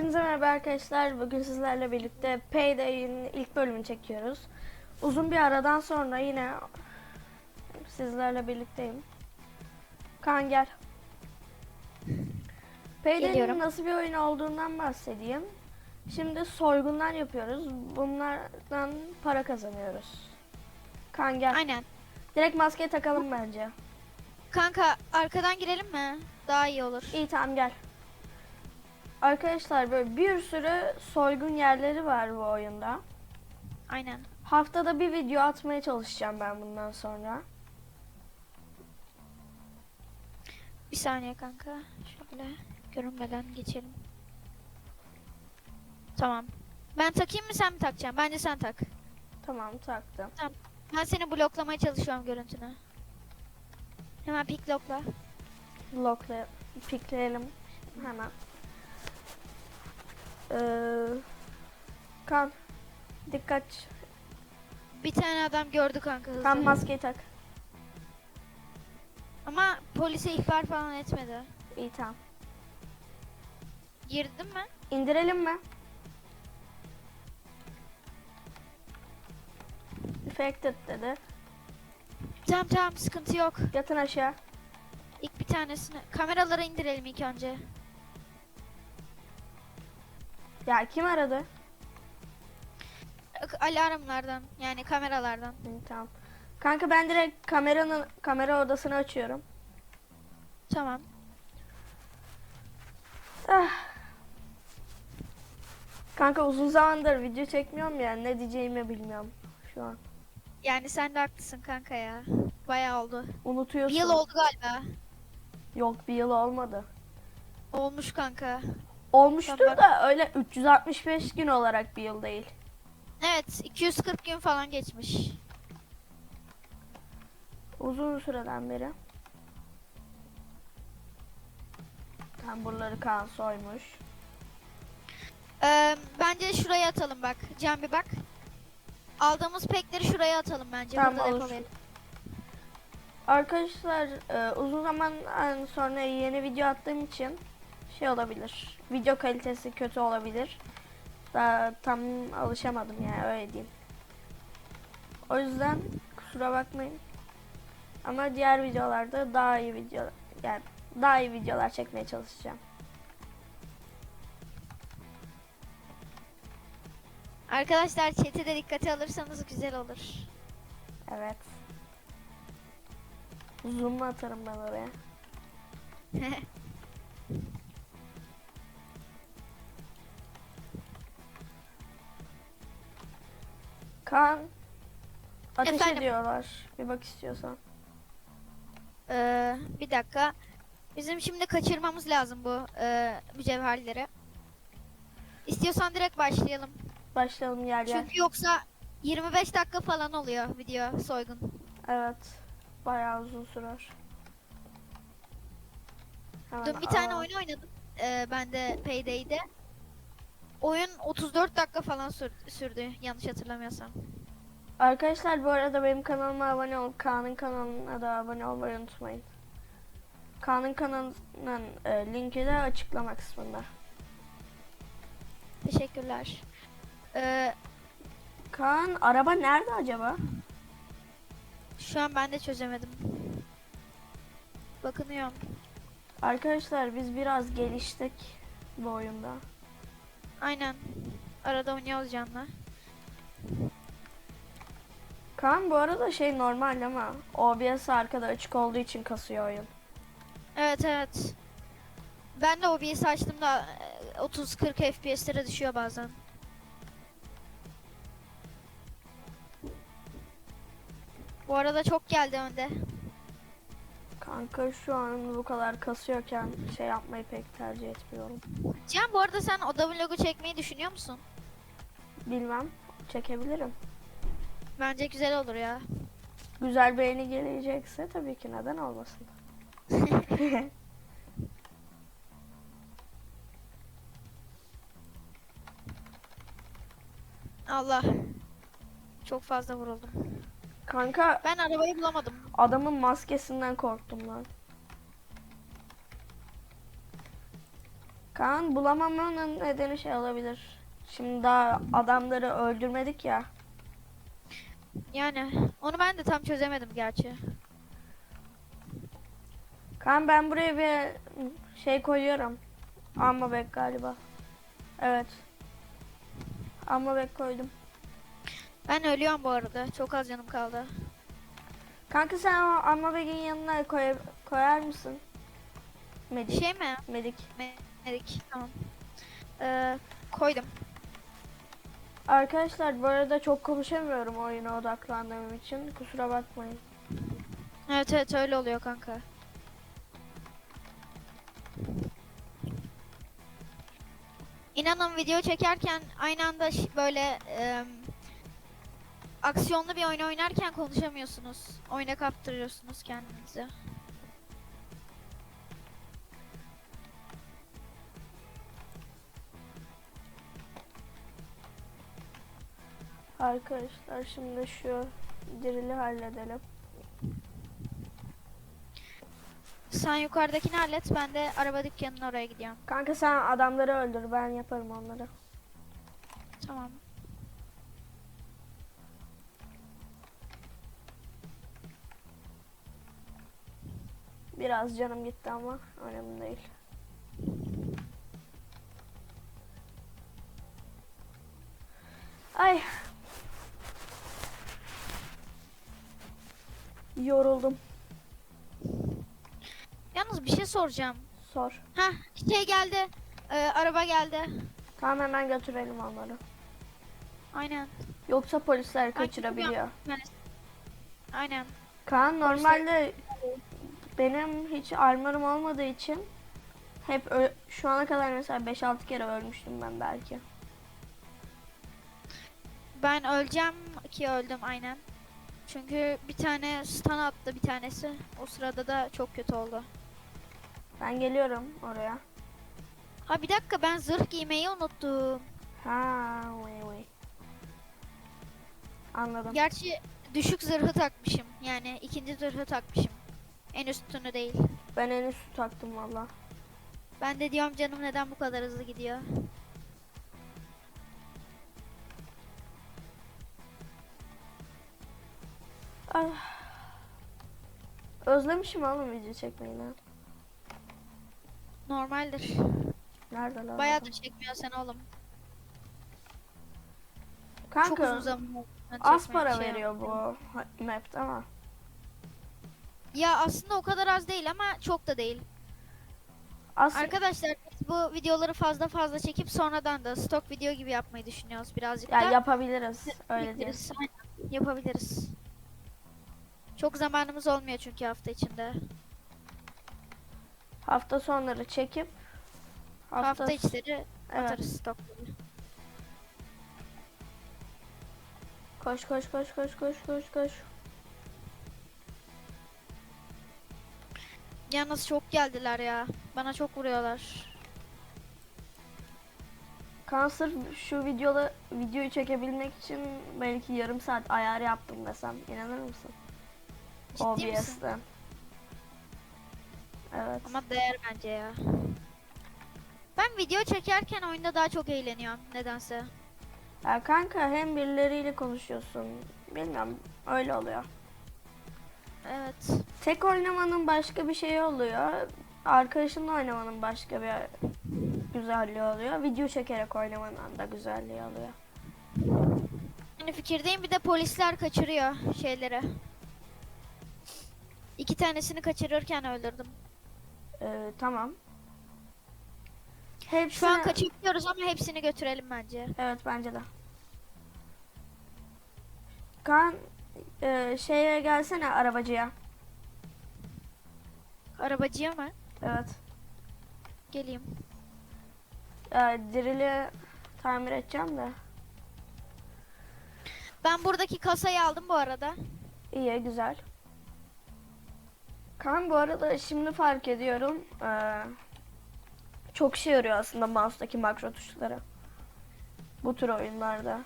Hepinize merhaba arkadaşlar. Bugün sizlerle birlikte Payday'in ilk bölümünü çekiyoruz. Uzun bir aradan sonra yine sizlerle birlikteyim. Kaan gel. Payday'in nasıl bir oyun olduğundan bahsedeyim. Şimdi soygunlar yapıyoruz. Bunlardan para kazanıyoruz. Kaan gel. Aynen. Direkt maske takalım bence. Kanka arkadan girelim mi? Daha iyi olur. İyi tamam gel. Arkadaşlar böyle bir sürü soygun yerleri var bu oyunda. Aynen. Haftada bir video atmaya çalışacağım ben bundan sonra. Bir saniye kanka. Şöyle görünmeden geçelim. Tamam. Ben takayım mı sen mi takacaksın? Bence sen tak. Tamam taktım. Ben seni bloklamaya çalışıyorum görüntünü. Hemen piklokla. Lockla pikleyelim hemen. Ee, kan dikkat. Bir tane adam gördü kanka hızlı. Kan maskeyi tak. Ama polise ihbar falan etmedi. İyi tamam. Girdin mi? İndirelim mi? Affected dedi. Tamam tamam sıkıntı yok. Yatın aşağı. İlk bir tanesini. Kameraları indirelim ilk önce. Ya kim aradı? Alarmlardan yani kameralardan. İyi, tamam. Kanka ben direkt kameranın kamera odasını açıyorum. Tamam. Ah. Kanka uzun zamandır video çekmiyorum ya ne diyeceğimi bilmiyorum şu an. Yani sen de haklısın kanka ya. Bayağı oldu. Bir Unutuyorsun. yıl oldu galiba. Yok bir yıl olmadı. Olmuş kanka. Olmuştur da öyle 365 gün olarak bir yıl değil. Evet 240 gün falan geçmiş. Uzun süreden beri. Tam buraları kan soymuş. Ee, bence şuraya atalım bak. Can bir bak. Aldığımız pekleri şuraya atalım bence. Tamam, Burada olur. depolayalım. Arkadaşlar e, uzun zaman sonra yeni video attığım için şey olabilir. Video kalitesi kötü olabilir. Daha tam alışamadım yani öyle diyeyim. O yüzden kusura bakmayın. Ama diğer videolarda daha iyi video yani daha iyi videolar çekmeye çalışacağım. Arkadaşlar chat'i de dikkate alırsanız güzel olur. Evet. Zoom atarım ben oraya. Kaan ateş Efendim? ediyorlar. Bir bak istiyorsan. Ee, bir dakika. Bizim şimdi kaçırmamız lazım bu e, mücevherleri. İstiyorsan direkt başlayalım. Başlayalım gel gel. Çünkü yoksa 25 dakika falan oluyor video soygun. Evet. Bayağı uzun sürer. Hemen Dün bir tane alalım. oyun oynadım. Ee, ben de Payday'de. Oyun 34 dakika falan sür- sürdü yanlış hatırlamıyorsam. Arkadaşlar bu arada benim kanalıma abone olup Kaan'ın kanalına da abone olmayı unutmayın. Kaan'ın kanalının e, linki de açıklama kısmında. Teşekkürler. Ee, Kaan araba nerede acaba? şu an ben de çözemedim. Bakınıyorum. Arkadaşlar biz biraz geliştik bu oyunda. Aynen. Arada oynuyoruz canlı. Kaan bu arada şey normal ama OBS arkada açık olduğu için kasıyor oyun. Evet evet. Ben de OBS açtığımda e, 30-40 FPS'lere düşüyor bazen. Bu arada çok geldi önde. Kanka şu an bu kadar kasıyorken şey yapmayı pek tercih etmiyorum. Can bu arada sen oda vlogu çekmeyi düşünüyor musun? Bilmem çekebilirim. Bence güzel olur ya. Güzel beğeni gelecekse tabii ki neden olmasın. Allah. Çok fazla vuruldum. Kanka Ben arabayı bulamadım. adamın maskesinden korktum lan. Kaan bulamamanın nedeni şey olabilir. Şimdi daha adamları öldürmedik ya. Yani onu ben de tam çözemedim gerçi. Kaan ben buraya bir şey koyuyorum. Amma bek galiba. Evet. Amma bek koydum. Ben ölüyorum bu arada. Çok az canım kaldı. Kanka sen o amma bekin yanına koy, koyar mısın? Medik. Şey mi? Medik. Medik. Tamam. Ee, koydum. Arkadaşlar bu arada çok konuşamıyorum oyuna odaklandığım için. Kusura bakmayın. Evet evet öyle oluyor kanka. İnanın video çekerken aynı anda böyle em, aksiyonlu bir oyun oynarken konuşamıyorsunuz. Oyuna kaptırıyorsunuz kendinizi. Arkadaşlar şimdi şu dirili halledelim. Sen yukarıdakini hallet ben de araba dükkanının oraya gidiyorum. Kanka sen adamları öldür ben yaparım onları. Tamam. Biraz canım gitti ama önemli değil. Ay. Yoruldum. Yalnız bir şey soracağım. Sor. Hah şey geldi. Ee, araba geldi. Tamam hemen götürelim onları. Aynen. Yoksa polisler kaçırabiliyor. Aynen. Kaan normalde benim hiç armorum olmadığı için hep şu ana kadar mesela 5-6 kere ölmüştüm ben belki. Ben öleceğim ki öldüm aynen. Çünkü bir tane stun attı bir tanesi. O sırada da çok kötü oldu. Ben geliyorum oraya. Ha bir dakika ben zırh giymeyi unuttum. Ha, vay vay. Anladım. Gerçi düşük zırhı takmışım. Yani ikinci zırhı takmışım. En üstünü değil. Ben en üstü taktım valla. Ben de diyorum canım neden bu kadar hızlı gidiyor. Ay. Özlemişim oğlum video çekmeyi lan. Normaldir. Nerede lan? Bayağıdır çekmiyor sen oğlum. Çok Kanka uzun zaman az para şey veriyor yapmadım. bu map'te ama. Ya aslında o kadar az değil ama çok da değil. Az Arkadaşlar biz bu videoları fazla fazla çekip sonradan da stok video gibi yapmayı düşünüyoruz birazcık ya da. yapabiliriz. Öyle. Yapabiliriz, aynen. Yapabiliriz. Çok zamanımız olmuyor çünkü hafta içinde. Hafta sonları çekip Hafta, hafta, içleri evet. atarız stokları. Koş koş koş koş koş koş koş. Yalnız çok geldiler ya. Bana çok vuruyorlar. Kaan sırf şu videoda videoyu çekebilmek için belki yarım saat ayar yaptım desem inanır mısın? Ciddi misin? Evet. Ama değer bence ya. Ben video çekerken oyunda daha çok eğleniyorum nedense. Ya kanka hem birileriyle konuşuyorsun. Bilmiyorum öyle oluyor. Evet. Tek oynamanın başka bir şeyi oluyor. Arkadaşınla oynamanın başka bir güzelliği oluyor. Video çekerek oynamanın da güzelliği oluyor. Aynı fikirdeyim bir de polisler kaçırıyor şeyleri. İki tanesini kaçırırken öldürdüm. Ee, tamam. Hepsini... Şu an kaçabiliyoruz ama hepsini götürelim bence. Evet bence de. Kaan e, şeye gelsene arabacıya. Arabacıya mı? Evet. Geleyim. E, dirili tamir edeceğim de. Ben buradaki kasayı aldım bu arada. İyi güzel. Kaan bu arada şimdi fark ediyorum. e, çok şey yarıyor aslında mouse'daki makro tuşları. Bu tür oyunlarda.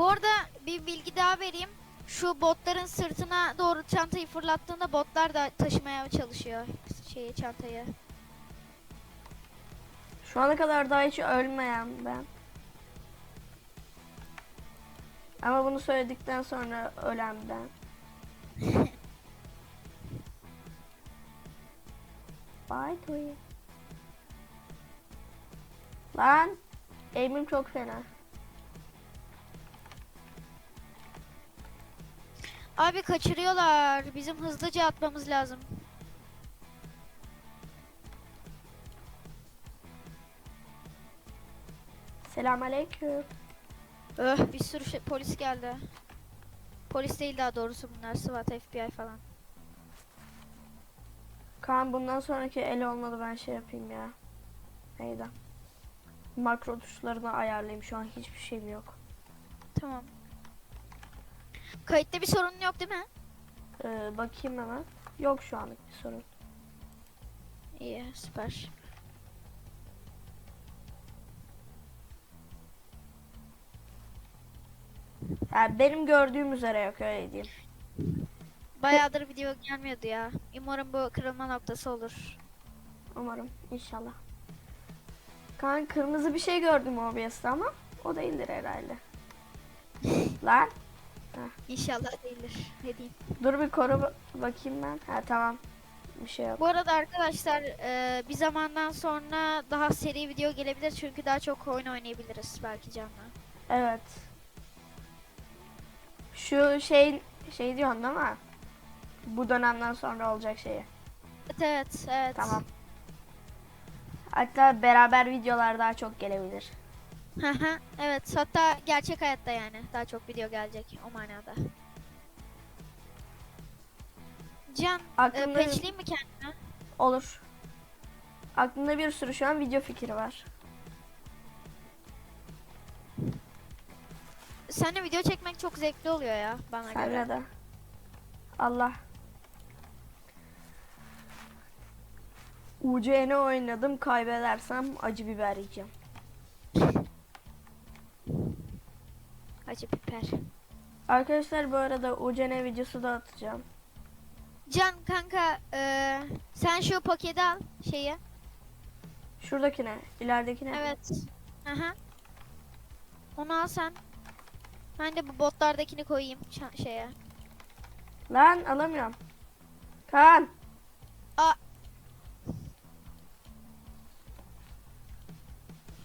Bu arada bir bilgi daha vereyim. Şu botların sırtına doğru çantayı fırlattığında botlar da taşımaya çalışıyor şeyi çantayı. Şu ana kadar daha hiç ölmeyen ben. Ama bunu söyledikten sonra ölen ben. Bye Toy. Lan aim'im çok fena. Abi kaçırıyorlar. Bizim hızlıca atmamız lazım. Selamünaleyküm. Öh bir sürü şey, polis geldi. Polis değil daha doğrusu bunlar SWAT FBI falan. Kaan bundan sonraki el olmadı ben şey yapayım ya. Neydi? Makro tuşlarını ayarlayayım şu an hiçbir şeyim yok. Tamam. Kayıtta bir sorun yok değil mi? Ee, bakayım hemen. Yok şu anlık bir sorun. İyi süper. Yani benim gördüğüm üzere yok öyle diyeyim. Bayağıdır video gelmiyordu ya. Umarım bu kırılma noktası olur. Umarım inşallah. Kaan kırmızı bir şey gördüm OBS'te ama o değildir herhalde. Lan İnşallah değildir. Ne diyeyim. dur bir koru ba- bakayım ben. Ha tamam. Bir şey yok. Bu arada arkadaşlar e, bir zamandan sonra daha seri video gelebilir çünkü daha çok oyun oynayabiliriz belki canlı. Evet. Şu şey şey diyorsun değil mi? Bu dönemden sonra olacak şeyi. Evet evet evet. Tamam. Hatta beraber videolar daha çok gelebilir. Evet hatta gerçek hayatta yani daha çok video gelecek o manada. Can, e, Aklımda peçleyeyim mi kendime? olur. Aklımda bir sürü şu an video fikri var. Seninle video çekmek çok zevkli oluyor ya bana göre. Senle de. Allah. UCN oynadım kaybedersem acı biber yiyeceğim. Acı biber. Arkadaşlar bu arada UCN videosu da atacağım. Can kanka e, sen şu paketi al şeyi. Şuradakine, ileridekine. Evet. Aha. Onu al sen. Ben de bu botlardakini koyayım şeye. Lan alamıyorum. Kaan.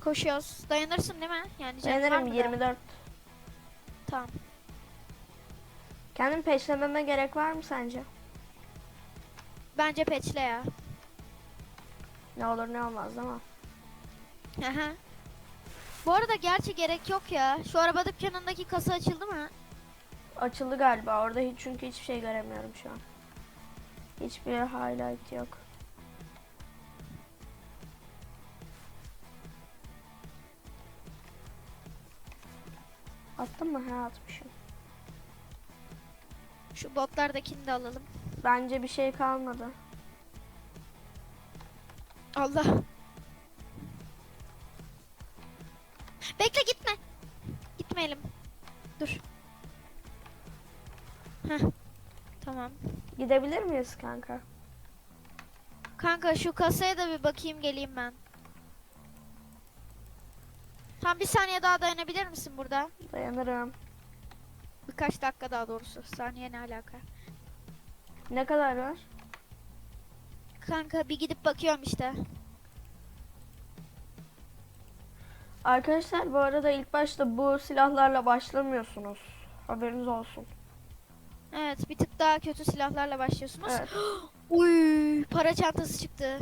Koşuyoruz. Dayanırsın değil mi? Yani Dayanırım mı da? 24. Tamam. Kendim peşlememe gerek var mı sence? Bence peçle ya. Ne olur ne olmaz ama. Aha. Bu arada gerçi gerek yok ya. Şu araba dükkanındaki kasa açıldı mı? Açıldı galiba. Orada hiç çünkü hiçbir şey göremiyorum şu an. Hiçbir highlight yok. Attın mı? He atmışım. Şu botlardakini de alalım. Bence bir şey kalmadı. Allah. Bekle gitme. Gitmeyelim. Dur. Heh. Tamam. Gidebilir miyiz kanka? Kanka şu kasaya da bir bakayım geleyim ben. Tam bir saniye daha dayanabilir misin burada? Dayanırım. Birkaç dakika daha doğrusu. Saniye ne alaka? Ne kadar var? Kanka bir gidip bakıyorum işte. Arkadaşlar bu arada ilk başta bu silahlarla başlamıyorsunuz. Haberiniz olsun. Evet bir tık daha kötü silahlarla başlıyorsunuz. Evet. Uy para çantası çıktı.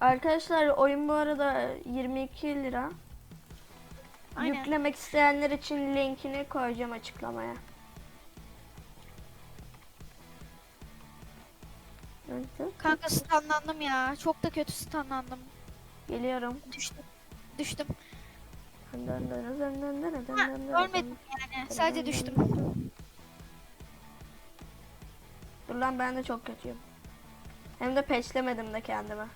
Arkadaşlar oyun bu arada 22 lira. Aynen. Yüklemek isteyenler için linkini koyacağım açıklamaya. Kanka stunlandım ya. Çok da kötü stunlandım. Geliyorum. Düştüm. Düştüm. Ha, Ha, ölmedim yani. Sadece düştüm. Dur lan ben de çok kötüyüm. Hem de peşlemedim de kendime.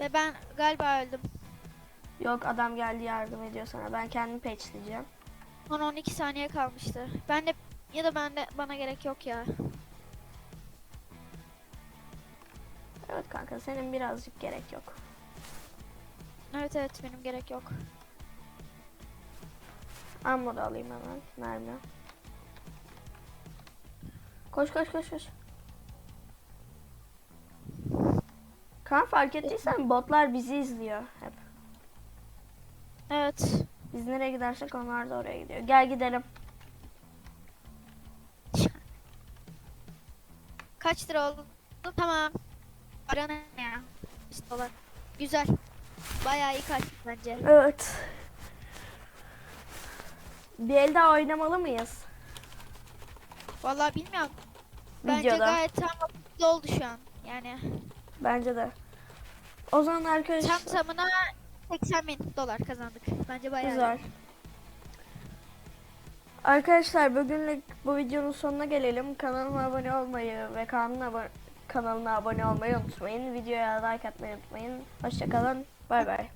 Ve ben galiba öldüm. Yok adam geldi yardım ediyor sana. Ben kendimi peçleyeceğim. 10-12 saniye kalmıştı. Ben de ya da ben de bana gerek yok ya. Evet kanka senin birazcık gerek yok. Evet evet benim gerek yok. Ammo da alayım hemen. Mermi. Koş koş koş koş. Kan fark ettiysen botlar bizi izliyor hep. Evet. Biz nereye gidersek onlar da oraya gidiyor. Gel gidelim. Kaç lira oldu? Tamam. Para ne ya? 100 dolar. Güzel. Bayağı iyi kaç bence. Evet. Bir el daha oynamalı mıyız? Vallahi bilmiyorum. Bence Videoda. gayet tam oldu şu an. Yani Bence de. O zaman arkadaşlar. tam tamına 80 bin dolar kazandık. Bence bayağı iyi. Güzel. Arkadaşlar bugünlük bu videonun sonuna gelelim. Kanalıma abone olmayı ve kanalına, abo- kanalına abone olmayı unutmayın. Videoya like atmayı unutmayın. Hoşçakalın. Bay bay.